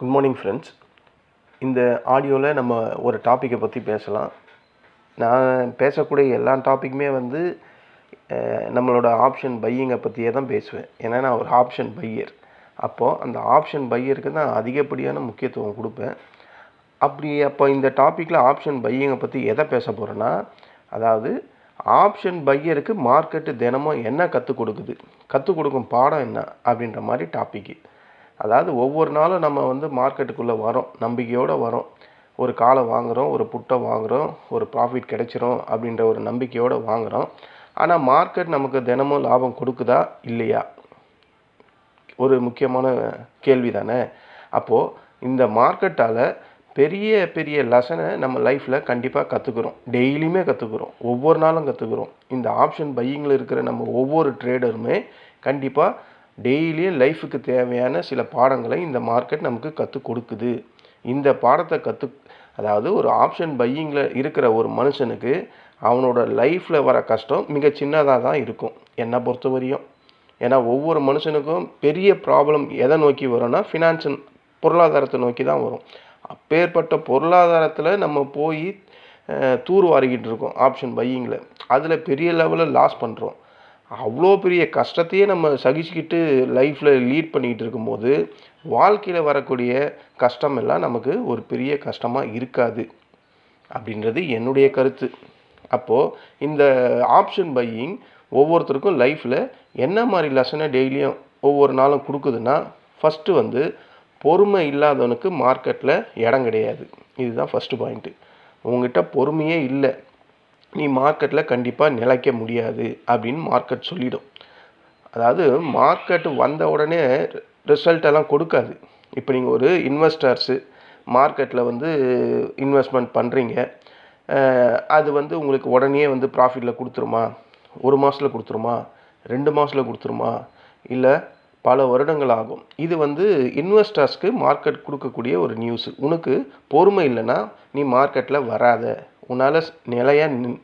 Good morning friends இந்த ஆடியோவில் நம்ம ஒரு டாப்பிக்கை பற்றி பேசலாம். நான் பேசக்கூடிய எல்லா டாப்பிக்குமே வந்து நம்மளோட ஆப்ஷன் பையிங்கை பற்றியே தான் பேசுவேன். ஏன்னா நான் ஒரு ஆப்ஷன் பையர் அப்போது அந்த ஆப்ஷன் பையருக்கு தான் அதிகப்படியான முக்கியத்துவம் கொடுப்பேன். அப்படி அப்போ இந்த டாப்பிக்கில் ஆப்ஷன் பையிங்கை பற்றி எதை பேச போகிறேன்னா அதாவது ஆப்ஷன் பையருக்கு மார்க்கெட்டு தினமும் என்ன கற்றுக் கொடுக்குது? கற்றுக் கொடுக்கும் பாடம் என்ன? அப்படின்ற மாதிரி டாப்பிக்கு அதாவது ஒவ்வொரு நாளும் நம்ம வந்து மார்க்கெட்டுக்குள்ளே வரோம் நம்பிக்கையோடு வரோம். ஒரு காலை வாங்குகிறோம் ஒரு புட்டை வாங்குகிறோம் ஒரு ப்ராஃபிட் கிடைச்சிரும் அப்படின்ற ஒரு நம்பிக்கையோடு வாங்குகிறோம் ஆனால் மார்க்கெட் நமக்கு தினமும் லாபம் கொடுக்குதா? இல்லையா? ஒரு முக்கியமான கேள்வி தானே? அப்போது இந்த மார்க்கெட்டால் பெரிய பெரிய லெசனை நம்ம லைஃப்பில் கண்டிப்பாக கற்றுக்குறோம் டெய்லியுமே கற்றுக்குறோம் ஒவ்வொரு நாளும் கற்றுக்குறோம் இந்த ஆப்ஷன் பையிங்கில் இருக்கிற நம்ம ஒவ்வொரு ட்ரேடருமே கண்டிப்பாக டெய்லியும் லைஃபுக்கு தேவையான சில பாடங்களை இந்த மார்க்கெட் நமக்கு கற்றுக் கொடுக்குது. இந்த பாடத்தை கற்று அதாவது ஒரு ஆப்ஷன் பையிங்கில் இருக்கிற ஒரு மனுஷனுக்கு அவனோட லைஃப்பில் வர கஷ்டம் மிக சின்னதாக தான் இருக்கும். என்னை பொறுத்த வரையும். ஏன்னா ஒவ்வொரு மனுஷனுக்கும் பெரிய ப்ராப்ளம் எதை நோக்கி வரும்னா ஃபினான்ஷியல் பொருளாதாரத்தை நோக்கி தான் வரும். அப்பேற்பட்ட பொருளாதாரத்தில் நம்ம போய் தூர் வாரிக்கிட்டு இருக்கோம் ஆப்ஷன் பையிங்கில் அதில் பெரிய லெவலில் லாஸ் பண்ணுறோம் அவ்வளோ பெரிய கஷ்டத்தையே நம்ம சகிச்சுக்கிட்டு லைஃப்பில் லீட் பண்ணிக்கிட்டு இருக்கும்போது வாழ்க்கையில் வரக்கூடிய கஷ்டம் எல்லாம் நமக்கு ஒரு பெரிய கஷ்டமாக இருக்காது அப்படின்றது என்னுடைய கருத்து. அப்போது இந்த ஆப்ஷன் பையிங் ஒவ்வொருத்தருக்கும் லைஃப்பில் என்ன மாதிரி லெசனை டெய்லியும் ஒவ்வொரு நாளும் கொடுக்குதுன்னா ஃபஸ்ட்டு வந்து பொறுமை இல்லாதவனுக்கு மார்க்கெட்டில் இடம் கிடையாது. இதுதான் ஃபஸ்ட்டு பாயிண்ட்டு உங்ககிட்ட பொறுமையே இல்லை. நீ மார்க்கெட்டில் கண்டிப்பாக நிலைக்க முடியாது அப்படின்னு மார்க்கெட் சொல்லிடும். அதாவது மார்க்கெட் வந்த உடனே ரிசல்ட்டெல்லாம் கொடுக்காது. இப்போ நீங்கள் ஒரு இன்வெஸ்டர்ஸு மார்க்கெட்டில் வந்து இன்வெஸ்ட்மெண்ட் பண்ணுறீங்க அது வந்து உங்களுக்கு உடனே வந்து ப்ராஃபிட்டில் கொடுத்துருமா? ஒரு மாதத்தில் கொடுத்துருமா? ரெண்டு மாதத்தில் கொடுத்துருமா? இல்லை பல வருடங்கள் ஆகும். இது வந்து இன்வெஸ்டர்ஸ்க்கு மார்க்கெட் கொடுக்கக்கூடிய ஒரு நியூஸு உனக்கு பொறுமை இல்லைன்னா நீ மார்க்கெட்டில் வராத. உன்னால் நிலையாக நின்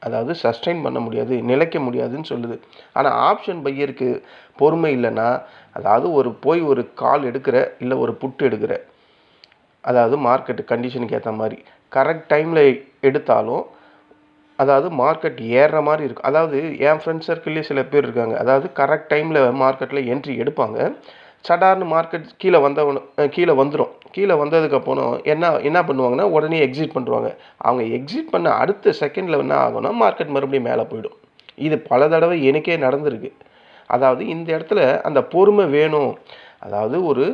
அதாவது சஸ்டைன் பண்ண முடியாது நிலைக்க முடியாதுன்னு சொல்லுது. ஆனால் ஆப்ஷன் பையருக்கு பொறுமை இல்லைன்னா அதாவது ஒரு போய் ஒரு கால் எடுக்கிற இல்லை ஒரு புட்டு எடுக்கிற அதாவது மார்க்கெட்டு கண்டிஷனுக்கு ஏற்ற மாதிரி. கரெக்ட் டைமில் எடுத்தாலும் அதாவது மார்க்கெட் ஏறுற மாதிரி இருக்கும். அதாவது என் ஃப்ரெண்ட்ஸ் சர்க்கிள்லேயே சில பேர் இருக்காங்க. அதாவது கரெக்ட் டைமில் மார்க்கெட்டில் என்ட்ரி எடுப்பாங்க. சடார்னு மார்க்கெட் கீழே வந்தவன கீழே வந்துடும் கீழே வந்ததுக்கப்புறம் என்ன என்ன பண்ணுவாங்கன்னா உடனே எக்ஸிட் பண்ணுவாங்க அவங்க எக்ஸிட் பண்ண அடுத்த செகண்டில் என்ன ஆகும்னா மார்க்கெட் மறுபடியும் மேலே போயிடும். இது பல தடவை எனக்கே நடந்திருக்கு. அதாவது இந்த இடத்துல அந்த பொறுமை வேணும். அதாவது ஒரு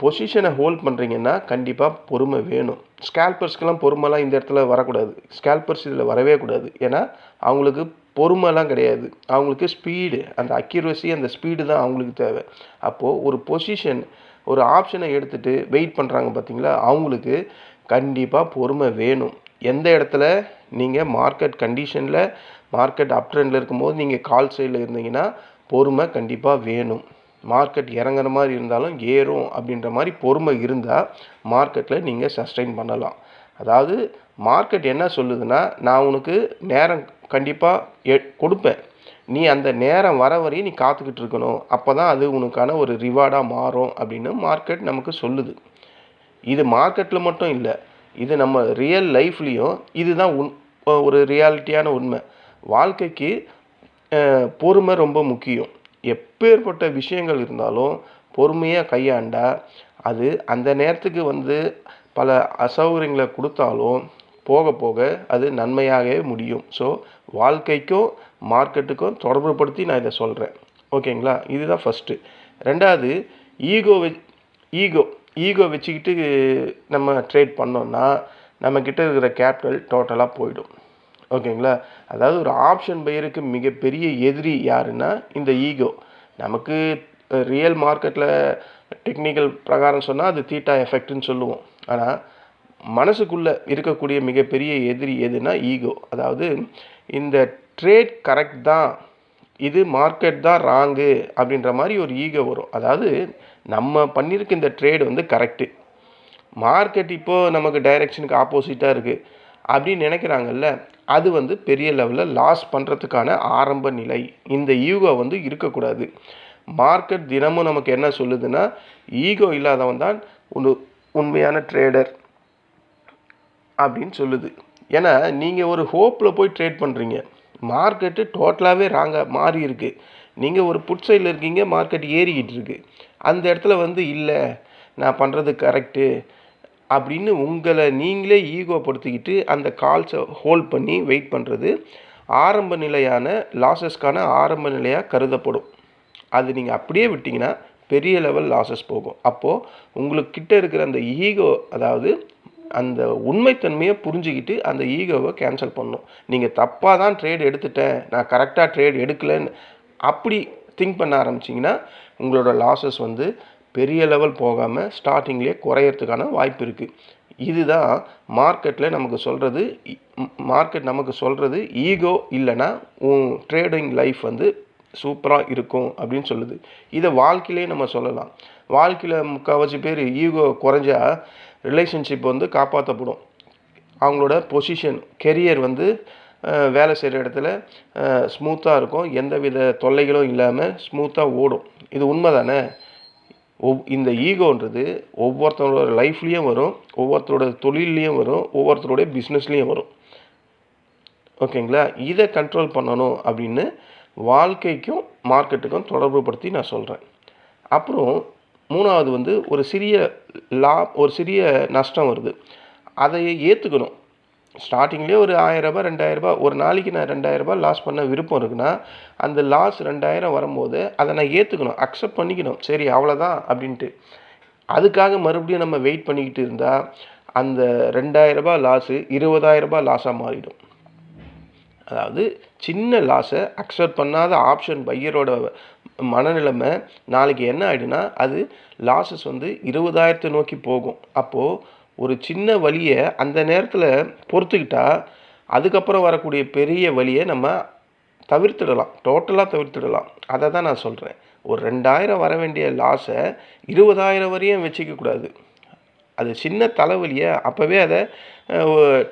பொசிஷனை ஹோல்ட் பண்ணுறீங்கன்னா கண்டிப்பாக பொறுமை வேணும். ஸ்கேல்பர்ஸ்க்கெல்லாம் பொறுமைலாம் இந்த இடத்துல வரக்கூடாது. ஸ்கேல்பர்ஸ் இதில் வரவே கூடாது. ஏன்னா அவங்களுக்கு பொறுமைலாம் கிடையாது. அவங்களுக்கு ஸ்பீடு அந்த அக்யூரசி அந்த ஸ்பீடு தான் அவங்களுக்கு தேவை. அப்போது ஒரு பொசிஷன் ஒரு ஆப்ஷனை எடுத்துகிட்டு வெயிட் பண்ணுறாங்க பார்த்தீங்களா அவங்களுக்கு கண்டிப்பாக பொறுமை வேணும். எந்த இடத்துல? நீங்கள் மார்க்கெட் கண்டிஷனில் மார்க்கெட் அப் ட்ரெண்டில் இருக்கும்போது நீங்கள் கால் சைடில் இருந்தீங்கன்னா பொறுமை கண்டிப்பாக வேணும். மார்க்கெட் இறங்குற மாதிரி இருந்தாலும் ஏறும் அப்படின்ற மாதிரி பொறுமை இருந்தால் மார்க்கெட்டில் நீங்கள் சஸ்டைன் பண்ணலாம். அதாவது மார்க்கெட் என்ன சொல்லுதுன்னா நான் உனக்கு நேரம் கண்டிப்பாக எ கொடுப்பேன். நீ அந்த நேரம் வர வரையும் நீ காத்துக்கிட்டு இருக்கணும். அப்போ தான் அது உனக்கான ஒரு ரிவார்டாக மாறும் அப்படின்னு மார்க்கெட் நமக்கு சொல்லுது. இது மார்க்கெட்டில் மட்டும் இல்லை இது நம்ம ரியல் லைஃப்லேயும் இதுதான் உண் ஒரு ரியாலிட்டியான உண்மை. வாழ்க்கைக்கு பொறுமை ரொம்ப முக்கியம். எப்பேற்பட்ட விஷயங்கள் இருந்தாலும் பொறுமையாக கையாண்டா அது அந்த நேரத்துக்கு வந்து பல அசௌகரியங்களை கொடுத்தாலும் போக போக அது நன்மையாகவே முடியும். ஸோ வாழ்க்கைக்கும் மார்க்கெட்டுக்கும் தொடர்புபடுத்தி நான் இதை சொல்கிறேன் ஓகேங்களா இதுதான் ஃபஸ்ட்டு ரெண்டாவது ஈகோ ஈகோ ஈகோ வச்சுக்கிட்டு நம்ம ட்ரேட் பண்ணோம்னா நம்மக்கிட்ட இருக்கிற கேபிட்டல் டோட்டலாக போயிடும். ஓகேங்களா அதாவது ஒரு ஆப்ஷன் பையருக்கு மிகப்பெரிய எதிரி யாருன்னா இந்த ஈகோ நமக்கு ரியல் மார்க்கெட்டில் டெக்னிக்கல் பிரகாரம் சொன்னால் அது தீட்டா எஃபெக்ட்னு சொல்லுவோம். ஆனால் மனசுக்குள்ளே இருக்கக்கூடிய மிகப்பெரிய எதிரி எதுனா ஈகோ அதாவது இந்த ட்ரேட் கரெக்ட் தான் இது மார்க்கெட் தான் ராங்கு அப்படின்ற மாதிரி ஒரு ஈகோ வரும். அதாவது நம்ம பண்ணியிருக்க இந்த ட்ரேடு வந்து கரெக்டு மார்க்கெட் இப்போது நமக்கு டைரெக்ஷனுக்கு ஆப்போசிட்டாக இருக்குது அப்படின்னு நினைக்கிறாங்கல்ல அது வந்து பெரிய லெவலில் லாஸ் பண்ணுறதுக்கான ஆரம்ப நிலை. இந்த ஈகோ வந்து இருக்கக்கூடாது. மார்க்கெட் தினமும் நமக்கு என்ன சொல்லுதுன்னா ஈகோ இல்லாதவன் தான் ஒரு உண்மையான ட்ரேடர் அப்படின்னு சொல்லுது. ஏன்னா நீங்கள் ஒரு ஹோப்பில் போய் ட்ரேட் பண்ணுறீங்க மார்க்கெட்டு டோட்டலாகவே ராங்காக மாறி இருக்கு. நீங்கள் ஒரு புட் சைடில் இருக்கீங்க மார்க்கெட் ஏறிக்கிட்டு இருக்கு. அந்த இடத்துல வந்து இல்லை நான் பண்ணுறது கரெக்டு அப்படின்னு உங்களை நீங்களே ஈகோ படுத்திக்கிட்டு அந்த கால்ஸை ஹோல்ட் பண்ணி வெயிட் பண்ணுறது ஆரம்ப நிலையான லாஸஸ்க்கான ஆரம்ப நிலையாக கருதப்படும். அது நீங்கள் அப்படியே விட்டிங்கன்னா பெரிய லெவல் லாஸஸ் போகும். அப்போது உங்களுக்கு கிட்ட இருக்கிற அந்த ஈகோ அதாவது அந்த உண்மைத்தன்மையை புரிஞ்சுக்கிட்டு அந்த ஈகோவை கேன்சல் பண்ணணும். நீங்கள் தப்பாக தான் ட்ரேட் எடுத்துட்டேன் நான் கரெக்டாக ட்ரேட் எடுக்கலைன்னு அப்படி திங்க் பண்ண ஆரம்பிச்சிங்கன்னா உங்களோட லாஸஸ் வந்து பெரிய லெவல் போகாமல் ஸ்டார்டிங்லேயே குறையறதுக்கான வாய்ப்பு இருக்குது இதுதான் மார்க்கெட்டில் நமக்கு சொல்கிறது மார்க்கெட் நமக்கு சொல்கிறது ஈகோ இல்லைன்னா உன் ட்ரேடிங் லைஃப் வந்து சூப்பராக இருக்கும் அப்படின்னு சொல்லுது. இதை வாழ்க்கையிலே நம்ம சொல்லலாம். வாழ்க்கையில் முக்கால்வாசி பேர் ஈகோ குறைஞ்சா ரிலேஷன்ஷிப் வந்து காப்பாற்றப்படும் அவங்களோட பொசிஷன் கெரியர் வந்து வேலை செய்கிற இடத்துல ஸ்மூத்தாக இருக்கும். எந்த வித தொல்லைகளும் இல்லாமல் ஸ்மூத்தாக ஓடும். இது உண்மை தானே ஒவ் இந்த ஈகோன்றது ஒவ்வொருத்தரோட லைஃப்லேயும் வரும் ஒவ்வொருத்தரோட தொழில்லையும் வரும் ஒவ்வொருத்தருடைய பிஸ்னஸ்லேயும் வரும். ஓகேங்களா? இதை கண்ட்ரோல் பண்ணணும் அப்படின்னு வாழ்க்கைக்கும் மார்க்கெட்டுக்கும் தொடர்பு படுத்தி நான் சொல்கிறேன் அப்புறம் மூணாவது வந்து ஒரு சிறிய லா ஒரு சிறிய நஷ்டம் வருது. அதை ஏற்றுக்கணும் ஸ்டார்டிங்லேயே ஒரு ஆயிரரூபா ரெண்டாயிரரூபா ஒரு நாளைக்கு நான் ரெண்டாயிரரூபா லாஸ் பண்ண விருப்பம் இருக்குன்னா அந்த லாஸ் ரெண்டாயிரம் வரும்போது அதை நான் ஏற்றுக்கணும் அக்செப்ட் பண்ணிக்கணும். சரி அவ்வளோதான் அப்படின்ட்டு. அதுக்காக மறுபடியும் நம்ம வெயிட் பண்ணிக்கிட்டு இருந்தால் அந்த ரெண்டாயிரரூபா லாஸு இருபதாயிரரூபா லாஸாக மாறிடும். அதாவது சின்ன லாஸை அக்செப்ட் பண்ணாத ஆப்ஷன் பையரோட மனநிலைமை நாளைக்கு என்ன ஆகிடுனா அது லாஸஸ் வந்து இருபதாயிரத்தை நோக்கி போகும். அப்போது ஒரு சின்ன வழியை அந்த நேரத்தில் பொறுத்துக்கிட்டா அதுக்கப்புறம் வரக்கூடிய பெரிய வழியை நம்ம தவிர்த்துடலாம். டோட்டலாக தவிர்த்துடலாம். அதை தான் நான் சொல்கிறேன் ஒரு ரெண்டாயிரம் வர வேண்டிய லாஸை இருபதாயிரம் வரையும் வச்சுக்கக்கூடாது அது சின்ன தலைவலியை அப்போவே அதை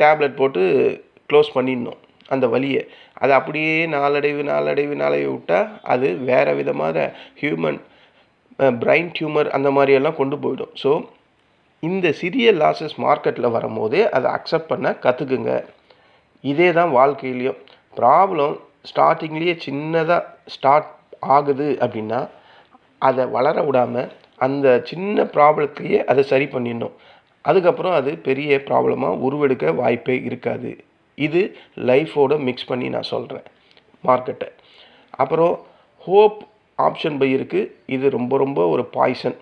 டேப்லெட் போட்டு க்ளோஸ் பண்ணிடணும். அந்த வலியை அது அப்படியே நாளடைவு நாளடைவு நாளடைவு விட்டால் அது வேறு விதமான ஹியூமன் பிரைன் டியூமர் அந்த மாதிரியெல்லாம் கொண்டு போயிடும். ஸோ இந்த சிறிய லாஸஸ் மார்க்கெட்டில் வரும்போது அதை அக்செப்ட் பண்ண கற்றுக்குங்க இதே தான் வாழ்க்கையிலையும். ப்ராப்ளம் ஸ்டார்டிங்லேயே சின்னதாக ஸ்டார்ட் ஆகுது அப்படின்னா அதை வளர விடாமல் அந்த சின்ன ப்ராப்ளத்தையே அதை சரி பண்ணிடணும். அதுக்கப்புறம் அது பெரிய ப்ராப்ளமாக உருவெடுக்க வாய்ப்பே இருக்காது. இது லைஃபோட மிக்ஸ் பண்ணி நான் சொல்கிறேன் மார்க்கெட்டை அப்புறம் ஹோப் ஆப்ஷன் பை இருக்குது இது ரொம்ப ரொம்ப ஒரு பாய்சன்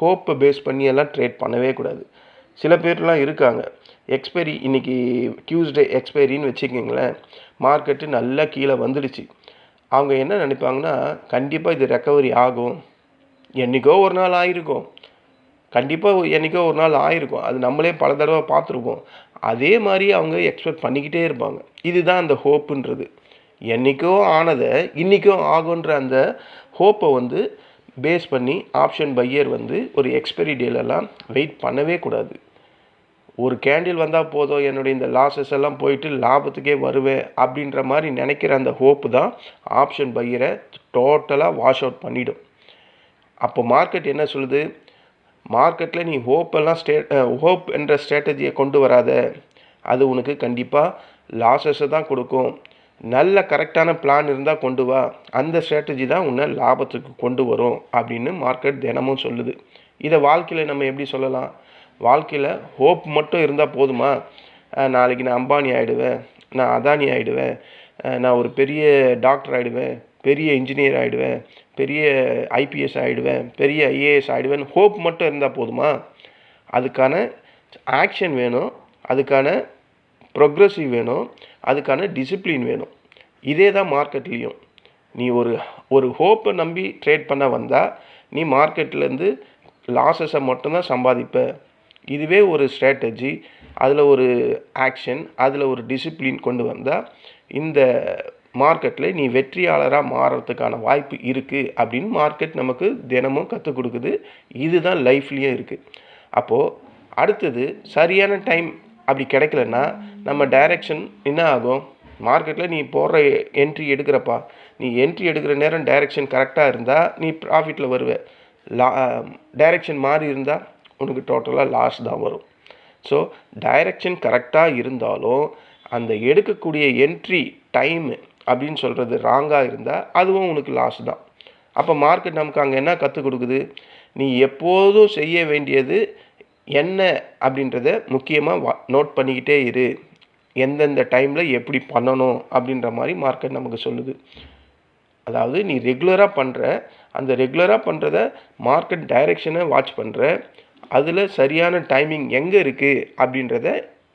ஹோப்பை பேஸ் பண்ணி எல்லாம் ட்ரேட் பண்ணவே கூடாது. சில பேர்லாம் இருக்காங்க. எக்ஸ்பைரி இன்னைக்கு டியூஸ்டே எக்ஸ்பைரின்னு வச்சுக்கிங்களேன் மார்க்கெட்டு நல்லா கீழே வந்துடுச்சு. அவங்க என்ன நினைப்பாங்கன்னா கண்டிப்பாக இது ரெக்கவரி ஆகும். என்றைக்கோ ஒரு நாள் ஆகிருக்கும் கண்டிப்பாக என்றைக்கோ ஒரு நாள் ஆயிருக்கும். அது நம்மளே பல தடவை பார்த்துருக்கோம் அதே மாதிரி அவங்க எக்ஸ்பெக்ட் பண்ணிக்கிட்டே இருப்பாங்க. இதுதான் அந்த ஹோப்புன்றது என்றைக்கோ ஆனதை இன்றைக்கும் ஆகுன்ற அந்த ஹோப்பை வந்து பேஸ் பண்ணி ஆப்ஷன் பையர் வந்து ஒரு எக்ஸ்பைரி டேலெல்லாம் வெயிட் பண்ணவே கூடாது. ஒரு கேண்டில் வந்தால் போதும் என்னுடைய இந்த லாஸஸ் எல்லாம் போயிட்டு லாபத்துக்கே வருவேன் அப்படின்ற மாதிரி நினைக்கிற அந்த ஹோப்பு தான் ஆப்ஷன் பையரை டோட்டலாக வாஷ் அவுட் பண்ணிடும். அப்போ மார்க்கெட் என்ன சொல்லுது? மார்க்கெட்டில் நீ ஹோப் எல்லாம் ஸ்டே ஹோப் என்ற ஸ்ட்ராட்டஜியை கொண்டு வராத. அது உனக்கு கண்டிப்பாக லாஸஸை தான் கொடுக்கும். நல்ல கரெக்டான பிளான் இருந்தால் கொண்டு வா. அந்த ஸ்ட்ராட்டஜி தான் உன்னை லாபத்துக்கு கொண்டு வரும் அப்படின்னு மார்க்கெட் தினமும் சொல்லுது. இதை வாழ்க்கையில் நம்ம எப்படி சொல்லலாம்? வாழ்க்கையில் ஹோப் மட்டும் இருந்தால் போதுமா? நாளைக்கு நான் அம்பானி ஆகிடுவேன் நான் அதானி ஆகிடுவேன் நான் ஒரு பெரிய டாக்டர் ஆகிடுவேன் பெரிய இன்ஜினியர் ஆகிடுவேன் பெரிய ஐபிஎஸ் ஆகிடுவேன் பெரிய ஐஏஎஸ் ஆகிடுவேன் ஹோப் மட்டும் இருந்தால் போதுமா? அதுக்கான ஆக்ஷன் வேணும் அதுக்கான ப்ரொக்ரெசிவ் வேணும் அதுக்கான டிசிப்ளின் வேணும். இதே தான் மார்க்கெட்லேயும் நீ ஒரு ஒரு ஹோப்பை நம்பி ட்ரேட் பண்ண வந்தால் நீ மார்க்கெட்லேருந்து லாஸஸை மட்டும்தான் சம்பாதிப்ப. இதுவே ஒரு ஸ்ட்ராட்டஜி அதில் ஒரு ஆக்ஷன் அதில் ஒரு டிசிப்ளின் கொண்டு வந்தால் இந்த மார்க்கெட்டில் நீ வெற்றியாளராக மாறுறதுக்கான வாய்ப்பு இருக்குது அப்படின்னு மார்க்கெட் நமக்கு தினமும் கற்றுக் கொடுக்குது. இதுதான் லைஃப்லேயும் இருக்குது அப்போது அடுத்தது சரியான டைம் அப்படி கிடைக்கலன்னா நம்ம டைரெக்ஷன் என்ன ஆகும்? மார்க்கெட்டில் நீ போடுற என்ட்ரி எடுக்கிறப்பா நீ என்ட்ரி எடுக்கிற நேரம் டைரெக்ஷன் கரெக்டாக இருந்தால் நீ ப்ராஃபிட்டில் வருவ. லா டைரெக்ஷன் மாறி இருந்தால் உனக்கு டோட்டலாக லாஸ் தான் வரும். ஸோ டைரக்ஷன் கரெக்டாக இருந்தாலும் அந்த எடுக்கக்கூடிய என்ட்ரி டைமு அப்படின்னு சொல்கிறது ராங்காக இருந்தால் அதுவும் உனக்கு லாஸ் தான். அப்போ மார்க்கெட் நமக்கு அங்கே என்ன கற்றுக் கொடுக்குது? நீ எப்போதும் செய்ய வேண்டியது என்ன அப்படின்றத முக்கியமாக நோட் பண்ணிக்கிட்டே இரு. எந்தெந்த டைமில் எப்படி பண்ணணும் அப்படின்ற மாதிரி மார்க்கெட் நமக்கு சொல்லுது. அதாவது நீ ரெகுலராக பண்ணுற அந்த ரெகுலராக பண்ணுறத மார்க்கெட் டைரெக்ஷனை வாட்ச் பண்ணுற அதில் சரியான டைமிங் எங்கே இருக்குது அப்படின்றத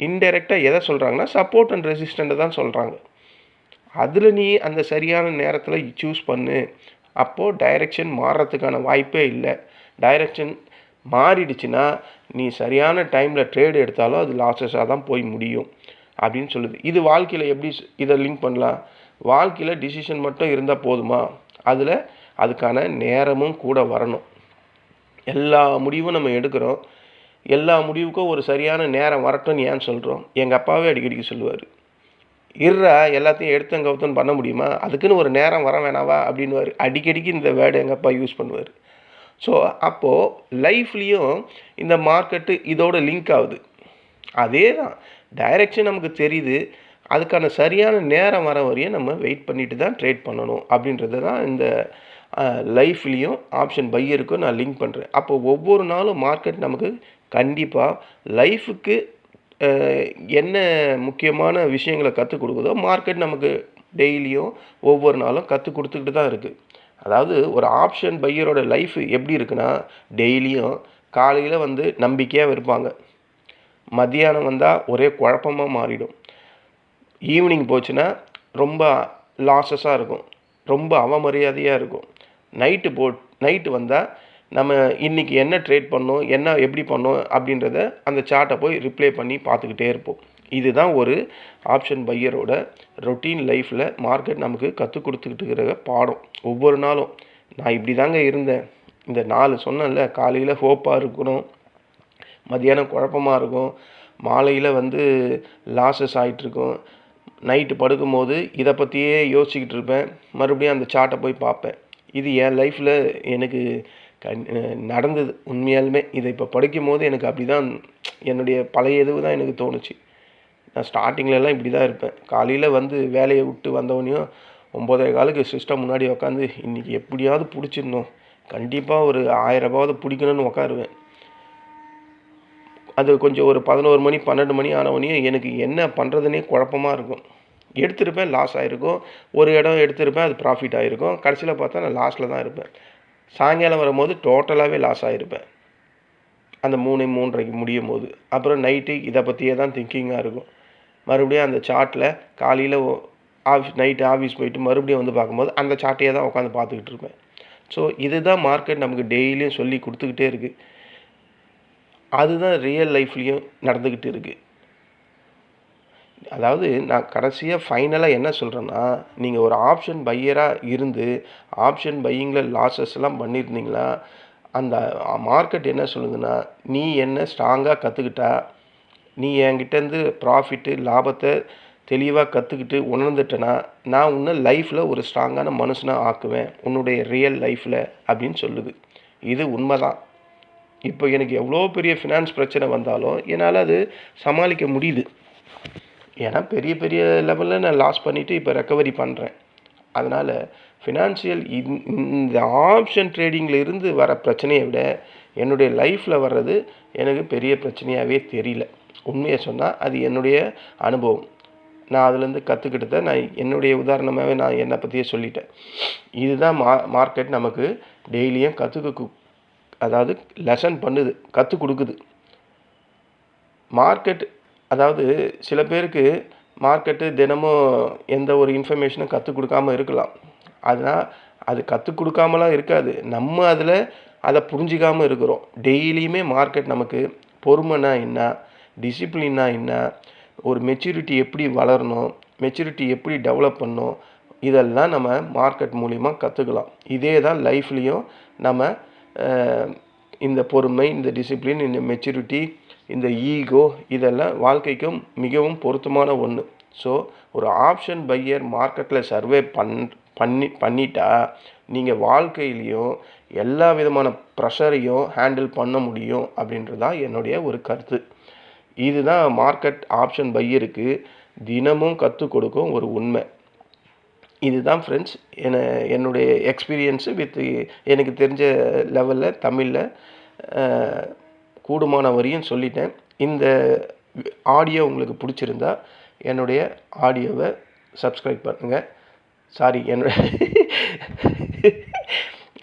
இன்டெரக்டாக எதை சொல்கிறாங்கன்னா சப்போர்ட் அண்ட் ரெசிஸ்டண்ட்டை தான் சொல்கிறாங்க அதில் நீ அந்த சரியான நேரத்தில் சூஸ் பண்ணு. அப்போது டைரெக்ஷன் மாறுறதுக்கான வாய்ப்பே இல்லை. டைரெக்ஷன் மாறிடுச்சுன்னா நீ சரியான டைமில் ட்ரேடு எடுத்தாலும் அது லாஸஸாக தான் போய் முடியும். அப்படின்னு சொல்லுது. இது வாழ்க்கையில் எப்படி இதை லிங்க் பண்ணலாம்? வாழ்க்கையில் டிசிஷன் மட்டும் இருந்தால் போதுமா? அதில் அதுக்கான நேரமும் கூட வரணும். எல்லா முடிவும் நம்ம எடுக்கிறோம். எல்லா முடிவுக்கும் ஒரு சரியான நேரம் வரட்டும்னு ஏன் சொல்கிறோம் எங்கள் அப்பாவே அடிக்கடிக்கு சொல்லுவார். இருறா எல்லாத்தையும் எடுத்தன் கவுத்துன்னு பண்ண முடியுமா? அதுக்குன்னு ஒரு நேரம் வர வேணாவா? அப்படின்வார் அடிக்கடிக்கு இந்த வேர்டு எங்கள் அப்பா யூஸ் பண்ணுவார். ஸோ அப்போது லைஃப்லேயும் இந்த மார்க்கெட்டு இதோட லிங்க் ஆகுது. அதே தான் டைரெக்ஷன் நமக்கு தெரியுது. அதுக்கான சரியான நேரம் வர வரையும் நம்ம வெயிட் பண்ணிட்டு தான் ட்ரேட் பண்ணணும். அப்படின்றது தான் இந்த லைஃப்லேயும் ஆப்ஷன் பையருக்கும் நான் லிங்க் பண்ணுறேன் அப்போ ஒவ்வொரு நாளும் மார்க்கெட் நமக்கு கண்டிப்பாக லைஃபுக்கு என்ன முக்கியமான விஷயங்களை கற்றுக் கொடுக்குதோ மார்க்கெட் நமக்கு டெய்லியும் ஒவ்வொரு நாளும் கற்றுக் கொடுத்துக்கிட்டு தான் இருக்குது அதாவது ஒரு ஆப்ஷன் பையரோட லைஃப் எப்படி இருக்குன்னா டெய்லியும் காலையில் வந்து நம்பிக்கையாக இருப்பாங்க. மத்தியானம் வந்தால் ஒரே குழப்பமாக மாறிடும். ஈவினிங் போச்சுன்னா ரொம்ப லாஸஸாக இருக்கும். ரொம்ப அவமரியாதையாக இருக்கும். நைட்டு போ நைட்டு வந்தால் நம்ம இன்றைக்கி என்ன ட்ரேட் பண்ணோம் என்ன எப்படி பண்ணோம் அப்படின்றத அந்த சார்ட்டை போய் ரிப்ளை பண்ணி பார்த்துக்கிட்டே இருப்போம். இதுதான் ஒரு ஆப்ஷன் பையரோட ரொட்டீன் லைஃப்பில் மார்க்கெட் நமக்கு கற்றுக் கொடுத்துக்கிட்டு இருக்கிற பாடம். ஒவ்வொரு நாளும் நான் இப்படி தாங்க இருந்தேன். இந்த நாலு சொன்னேன்ல காலையில் ஹோப்பாக இருக்கணும் மதியானம் குழப்பமாக இருக்கும் மாலையில் வந்து லாஸஸ் ஆகிட்டுருக்கும் நைட்டு படுக்கும்போது இதை பற்றியே யோசிச்சுக்கிட்டு இருப்பேன். மறுபடியும் அந்த சார்ட்டை போய் பார்ப்பேன். இது என் லைஃப்பில் எனக்கு நடந்தது. உண்மையாலுமே இதை இப்போ படிக்கும் போது எனக்கு அப்படி தான் என்னுடைய பழைய இதுவு தான் எனக்கு தோணுச்சு. நான் ஸ்டார்டிங்லலாம் இப்படி தான் இருப்பேன். காலையில் வந்து வேலையை விட்டு வந்தவனையும் ஒம்போதே காலுக்கு சிஸ்டம் முன்னாடி உட்காந்து இன்றைக்கி எப்படியாவது பிடிச்சிடணும். கண்டிப்பாக ஒரு ஆயிரரூபாவது பிடிக்கணும்னு உட்காருவேன் அது கொஞ்சம் ஒரு பதினோரு மணி பன்னெண்டு மணி ஆனவனையும் எனக்கு என்ன பண்ணுறதுனே குழப்பமாக இருக்கும். எடுத்திருப்பேன் லாஸ் ஆகிருக்கும் ஒரு இடம் எடுத்திருப்பேன் அது ப்ராஃபிட் ஆகிருக்கும் கடைசியில் பார்த்தா நான் லாஸில் தான் இருப்பேன். சாயங்காலம் வரும்போது டோட்டலாகவே லாஸ் ஆகிருப்பேன் அந்த மூணு மூன்றரைக்கு முடியும் போது அப்புறம் நைட்டு இதை பற்றியே தான் திங்கிங்காக இருக்கும். மறுபடியும் அந்த சார்ட்டில் காலையில் ஆஃபீஸ் நைட்டு ஆஃபீஸ் போயிட்டு மறுபடியும் வந்து பார்க்கும்போது அந்த சார்ட்டையே தான் உட்காந்து பார்த்துக்கிட்டு இருப்பேன். ஸோ இதுதான் மார்க்கெட் நமக்கு டெய்லியும் சொல்லி கொடுத்துக்கிட்டே இருக்குது அதுதான் ரியல் லைஃப்லேயும் நடந்துக்கிட்டு இருக்குது அதாவது நான் கடைசியாக ஃபைனலாக என்ன சொல்கிறேன்னா நீங்கள் ஒரு ஆப்ஷன் பையராக இருந்து ஆப்ஷன் பையிங்கில் லாஸஸ்லாம் பண்ணியிருந்தீங்களா அந்த மார்க்கெட் என்ன சொல்லுதுன்னா நீ என்ன ஸ்ட்ராங்காக கற்றுக்கிட்டா நீ என்கிட்டேருந்து ப்ராஃபிட்டு லாபத்தை தெளிவாக கற்றுக்கிட்டு உணர்ந்துட்டேன்னா நான் உன்னை லைஃப்பில் ஒரு ஸ்ட்ராங்கான மனுஷனாக ஆக்குவேன் உன்னுடைய ரியல் லைஃப்பில் அப்படின்னு சொல்லுது. இது உண்மைதான். இப்போ எனக்கு எவ்வளோ பெரிய ஃபினான்ஸ் பிரச்சனை வந்தாலும் என்னால் அது சமாளிக்க முடியுது. ஏன்னா பெரிய பெரிய லெவலில் நான் லாஸ் பண்ணிவிட்டு இப்போ ரெக்கவரி பண்ணுறேன் அதனால் ஃபினான்ஷியல் இந்த ஆப்ஷன் ட்ரேடிங்கில் இருந்து வர பிரச்சனையை விட என்னுடைய லைஃப்பில் வர்றது எனக்கு பெரிய பிரச்சனையாகவே தெரியல. உண்மையை சொன்னால் அது என்னுடைய அனுபவம். நான் அதுலேருந்து கற்றுக்கிட்டத நான் என்னுடைய உதாரணமாகவே நான் என்னை பற்றியே சொல்லிட்டேன். இதுதான் மா மார்க்கெட் நமக்கு டெய்லியும் கற்றுக்க அதாவது லெசன் பண்ணுது கற்றுக் கொடுக்குது. மார்க்கெட் அதாவது சில பேருக்கு மார்க்கெட்டு தினமும் எந்த ஒரு இன்ஃபர்மேஷனும் கற்றுக் கொடுக்காம இருக்கலாம். அதனால் அது கற்றுக் கொடுக்காமலாம் இருக்காது. நம்ம அதில் அதை புரிஞ்சிக்காமல் இருக்கிறோம். டெய்லியுமே மார்க்கெட் நமக்கு பொறுமைனா என்ன? டிசிப்ளின்னா என்ன? ஒரு மெச்சூரிட்டி எப்படி வளரணும்? மெச்சூரிட்டி எப்படி டெவலப் பண்ணணும்? இதெல்லாம் நம்ம மார்க்கெட் மூலிமா கற்றுக்கலாம் இதே தான் லைஃப்லேயும் நம்ம இந்த பொறுமை இந்த டிசிப்ளின் இந்த மெச்சூரிட்டி இந்த ஈகோ இதெல்லாம் வாழ்க்கைக்கும் மிகவும் பொருத்தமான ஒன்று ஸோ ஒரு ஆப்ஷன் பையர் மார்க்கெட்டில் சர்வே பண் பண்ணி பண்ணிட்டா நீங்கள் வாழ்க்கையிலையும் எல்லா விதமான ப்ரெஷரையும் ஹேண்டில் பண்ண முடியும் அப்படின்றது தான் என்னுடைய ஒரு கருத்து. இதுதான் மார்க்கெட் ஆப்ஷன் பையருக்கு தினமும் கற்றுக் கொடுக்கும் ஒரு உண்மை. இதுதான் ஃப்ரெண்ட்ஸ் என்ன என்னுடைய எக்ஸ்பீரியன்ஸு வித் எனக்கு தெரிஞ்ச லெவலில் தமிழில் கூடுமான வரையும் சொல்லிட்டேன். இந்த ஆடியோ உங்களுக்கு பிடிச்சிருந்தா என்னுடைய ஆடியோவை சப்ஸ்கிரைப் பண்ணுங்கள் சாரி என்னுடைய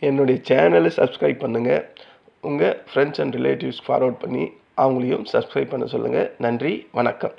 என்னுடைய சேனலை சப்ஸ்கிரைப் பண்ணுங்கள் உங்கள் ஃப்ரெண்ட்ஸ் அண்ட் ரிலேட்டிவ்ஸ் ஃபார்வர்ட் பண்ணி அவங்களையும் சப்ஸ்கிரைப் பண்ண சொல்லுங்கள் நன்றி வணக்கம்.